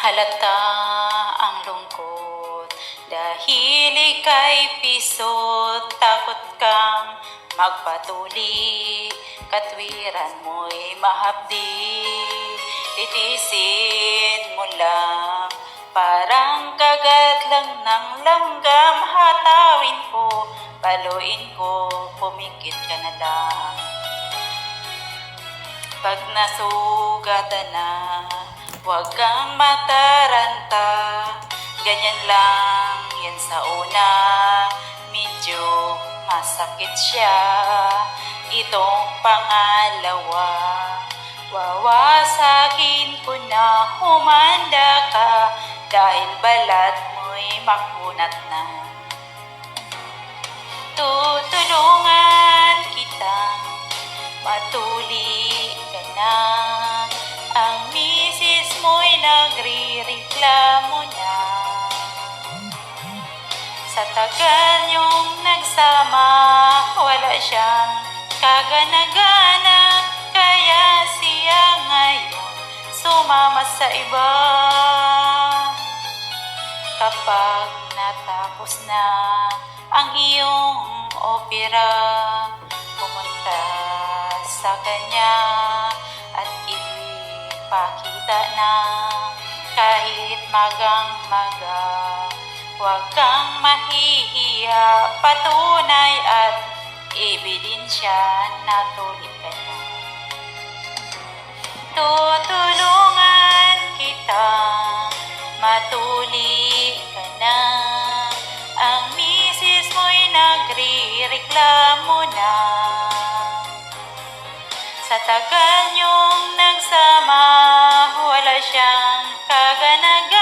Halata ang lungkot. Dahil ika'y pisot Takot kang magpatuli. Katwiran mo'y mahapdi. Titisin mo lang. Parang kagat lang ng langgam. Hatawin ko, paluin ko Pumikit ka na lang. Pag nasugatan na, huwag kang mataranta. Ganyan lang yan sa una, medyo masakit siya. Itong pangalawa, wawasakin ko na humanda ka dahil balat mo'y makunat na. Tutulungan Sa tagal niyong nagsama Wala siyang kagana-gana Kaya siya ngayon sumama sa iba. Kapag natapos na ang iyong opera Pumunta sa kanya at ipakita na kahit magang maga Huwag kang mahihiya, patunay at ebidensya na tulit ka na. Tutulungan kita, matuli ka na. Ang misis mo'y nagre-reklamo na. Sa tagal niyong nagsama, wala siyang kagana-gana.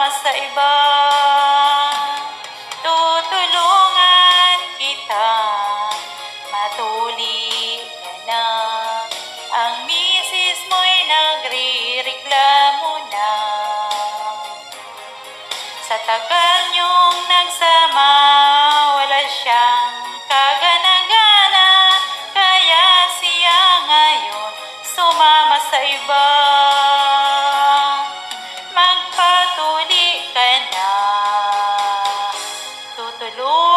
Sumama sa iba. Tutulungan kita, matuli ka na. Ang misis mo'y nagre-reklamo na. Sa tagal nagsama,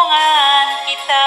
tulungan kita.